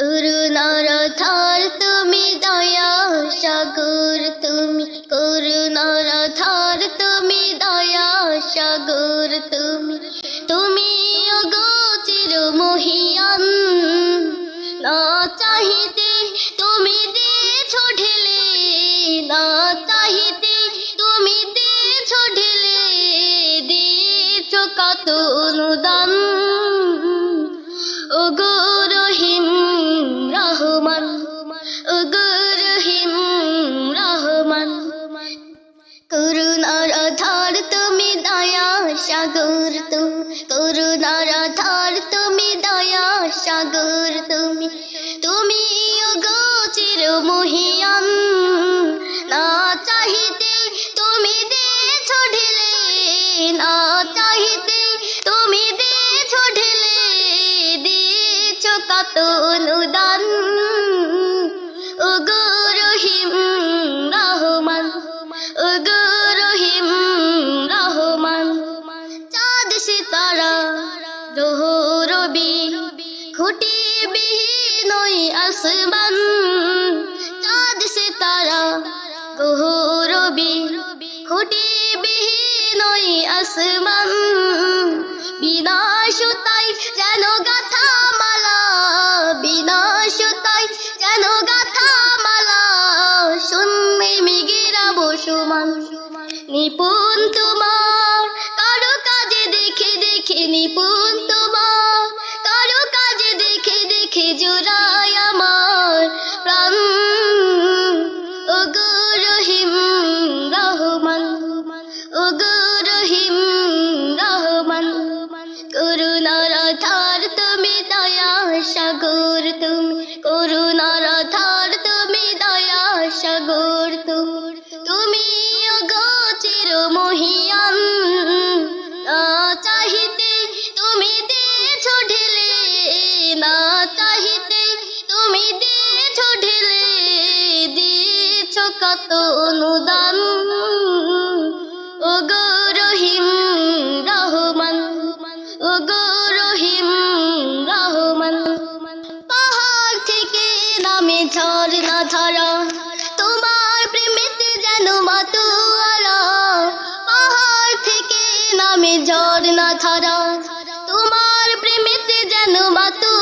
করুণার ধার তুমি দয়া সাগর। তুমি করুণার ধার তুমি দয়া সাগর। তুমি তুমি অগোচির মহিয়ান না চাহিতে তুমি দিয়েছ ঢেলে, না চাহিতে তুমি দিয়েছ ঢেলে, দিয়েছ কত অনুদান। রহিম সাগর তুমি, করুণার আধার তুমি, দয়া সাগর তুমি। তুমি ওগো চির মহিয়ান না চাহিতে তুমি দিয়েছ ঢেলে, না চাহিতে তুমি দিয়েছ ঢেলে, দিয়েছ কত অনুদান খুঁটি বিহীন আসমান চাঁদ সিতারা গ্রহ রবি খুঁটি বিহীন ওই আসমান, বিনাশুতাই যেন গাথা মালা বিনাশুতাই যেন গাথা মালা শুনবে মিগিরা বসুমান নিপুণ তোমার, কারও কাজে দেখে দেখে নিপুণ দয়া সাগর, তুমি করুণার তুমি দয়া সাগর, তুমি তুমি অগোচির মহিয়ান না তুমি কত অনুদান। ওগো রহিম রহমান ওগো রহিম ঝর্ণা ধরা, তোমার প্রেমেতে যেন মাতুয়ারা পাহাড় থেকে নামে ঝড় না ধরা, তোমার প্রেমেতে যেন মাতু